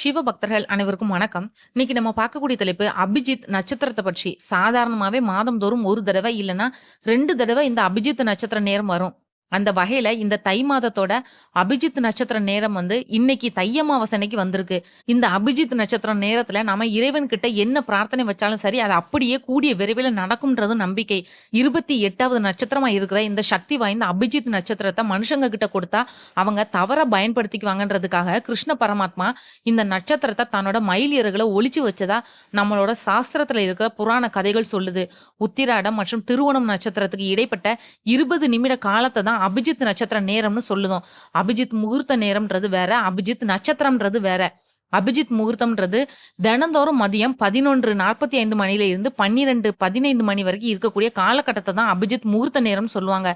சிவ பக்தர்கள் அனைவருக்கும் வணக்கம். இன்னைக்கு நம்ம பார்க்கக்கூடிய தலைப்பு அபிஜித் நட்சத்திரத்தை பற்றி. சாதாரணமாவே மாதம்தோறும் ஒரு தடவை இல்லைன்னா ரெண்டு தடவை இந்த அபிஜித் நட்சத்திர நேரம் வரும். அந்த வகையில இந்த தை மாதத்தோட அபிஜித் நட்சத்திர நேரம் வந்து இன்னைக்கு தை அமாவாசை வந்திருக்கு. இந்த அபிஜித் நட்சத்திர நேரத்துல நம்ம இறைவன் கிட்ட என்ன பிரார்த்தனை வச்சாலும் சரி அது அப்படியே கூடிய விரைவில் நடக்கும்ன்றது நம்பிக்கை. இருபத்தி எட்டாவது நட்சத்திரமா இருக்கிற இந்த சக்தி வாய்ந்த அபிஜித் நட்சத்திரத்தை மனுஷங்க கிட்ட கொடுத்தா அவங்க தவற பயன்படுத்திக்குவாங்கன்றதுக்காக கிருஷ்ண பரமாத்மா இந்த நட்சத்திரத்தை தன்னோட மயில் இறகுல ஒளிச்சு வச்சதா நம்மளோட சாஸ்திரத்துல இருக்கிற புராண கதைகள் சொல்லுது. உத்திராடம் மற்றும் திருவோணம் நட்சத்திரத்துக்கு இடைப்பட்ட இருபது நிமிட காலத்தை தான் அபிஜித் நட்சத்திர நேரம்னு சொல்லுதோம். அபிஜித் முகூர்த்த நேரம்ன்றது வேற அபிஜித் நட்சத்திரம்ன்றது வேற. அபிஜித் முகூர்த்தம்ன்றது தினந்தோறும் மதியம் பதினொன்று நாற்பத்தி ஐந்து மணில இருந்து பன்னிரெண்டு பதினைந்து மணி வரைக்கும் இருக்கக்கூடிய காலகட்டத்தை தான் அபிஜித் முகூர்த்த நேரம் சொல்லுவாங்க.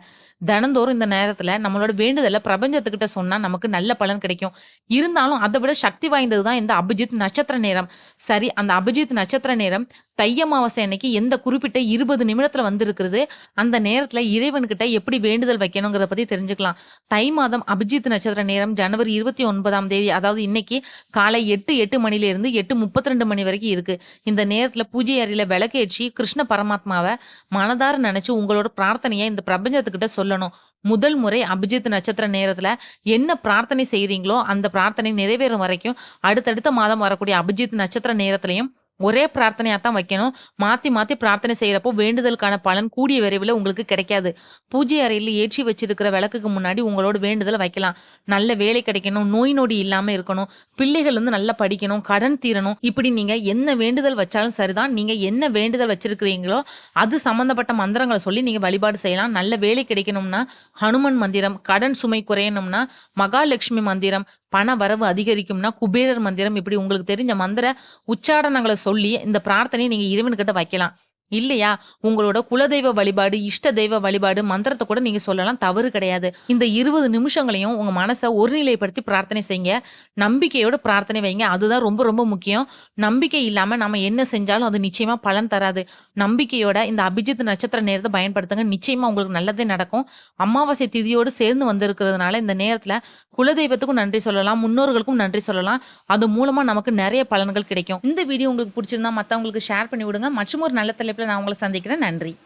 தினந்தோறும் இந்த நேரத்துல நம்மளோட வேண்டுதலை பிரபஞ்சத்துக்கிட்ட சொன்னா நமக்கு நல்ல பலன் கிடைக்கும். இருந்தாலும் அதை விட சக்தி வாய்ந்தது தான் இந்த அபிஜித் நட்சத்திர நேரம். சரி அந்த அபிஜித் நட்சத்திர நேரம் தை அமாவாசை அன்னைக்கு எந்த குறிப்பிட்ட இருபது நிமிடத்துல வந்திருக்கிறது அந்த நேரத்துல இறைவன்கிட்ட எப்படி வேண்டுதல் வைக்கணுங்கிறத பத்தி தெரிஞ்சுக்கலாம். தை மாதம் அபிஜித் நட்சத்திர நேரம் ஜனவரி இருபத்தி ஒன்பதாம் தேதி அதாவது இன்னைக்கு காலை எட்டு எட்டு மணில இருந்து எட்டு முப்பத்தி ரெண்டு மணி வரைக்கும் இருக்கு. இந்த நேரத்துல பூஜை அறையில விளக்கேற்றி கிருஷ்ண பரமாத்மாவை மனதார நினைச்சு உங்களோட பிரார்த்தனையை இந்த பிரபஞ்சத்துக்கிட்ட சொல்லணும். முதல் முறை அபிஜித் நட்சத்திர நேரத்தில் என்ன பிரார்த்தனை செய்கிறீங்களோ அந்த பிரார்த்தனை நிறைவேறும் வரைக்கும் அடுத்தடுத்த மாதம் வரக்கூடிய அபிஜித் நட்சத்திர நேரத்திலையும் ஒரே பிரார்த்தனையா தான் வைக்கணும். மாத்தி மாத்தி பிரார்த்தனை செய்யறப்போ வேண்டுதலுக்கான பலன் கூடிய விரைவில் உங்களுக்கு கிடைக்காது. பூஜை அறையில் ஏற்றி வச்சிருக்கிற விளக்குக்கு முன்னாடி உங்களோட வேண்டுதலை வைக்கலாம். நல்ல வேலை கிடைக்கணும் நோய் நொடி இல்லாம இருக்கணும். பிள்ளைகள் வந்து நல்லா படிக்கணும் கடன் தீரணும். இப்படி நீங்க என்ன வேண்டுதல் வச்சாலும் சரிதான். நீங்க என்ன வேண்டுதல் வச்சிருக்கிறீங்களோ அது சம்பந்தப்பட்ட மந்திரங்களை சொல்லி நீங்க வழிபாடு செய்யலாம். நல்ல வேலை கிடைக்கணும்னா ஹனுமன் மந்திரம் கடன் சுமை குறையணும்னா மகாலட்சுமி மந்திரம் பண வரவு அதிகரிக்கும்னா குபேரர் மந்திரம். இப்படி உங்களுக்கு தெரிஞ்ச மந்திர உச்சாரணங்களை சொல்லி இந்த பிரார்த்தனையை நீங்க இறைவன்கிட்ட வைக்கலாம். இல்லையா? உங்களோட குலதெய்வ வழிபாடு இஷ்ட தெய்வ வழிபாடு மந்திரத்தை கூட நீங்க சொல்லலாம். தவறு கிடையாது. இந்த இருபது நிமிஷங்களையும் உங்க மனசை ஒருநிலைப்படுத்தி பிரார்த்தனை செய்யுங்க நம்பிக்கையோட பிரார்த்தனை வைங்க. அதுதான் ரொம்ப ரொம்ப முக்கியம். நம்பிக்கை இல்லாம நம்ம என்ன செஞ்சாலும் அது நிச்சயமா பலன் தராது. நம்பிக்கையோட இந்த அபிஜித் நட்சத்திர நேரத்தை பயன்படுத்துங்க. நிச்சயமா உங்களுக்கு நல்லதே நடக்கும். அமாவாசை திதியோடு சேர்ந்து வந்திருக்கிறதுனால இந்த நேரத்துல குலதெய்வத்துக்கும் நன்றி சொல்லலாம் முன்னோர்களுக்கும் நன்றி சொல்லலாம். அது மூலமா நமக்கு நிறைய பலன்கள் கிடைக்கும். இந்த வீடியோ உங்களுக்கு பிடிச்சிருந்தா மத்தவங்களுக்கு ஷேர் பண்ணி விடுங்க. மற்றும் ஒரு நல்ல தலைப்பில் நான் உங்களை சந்திக்கிறேன். நன்றி.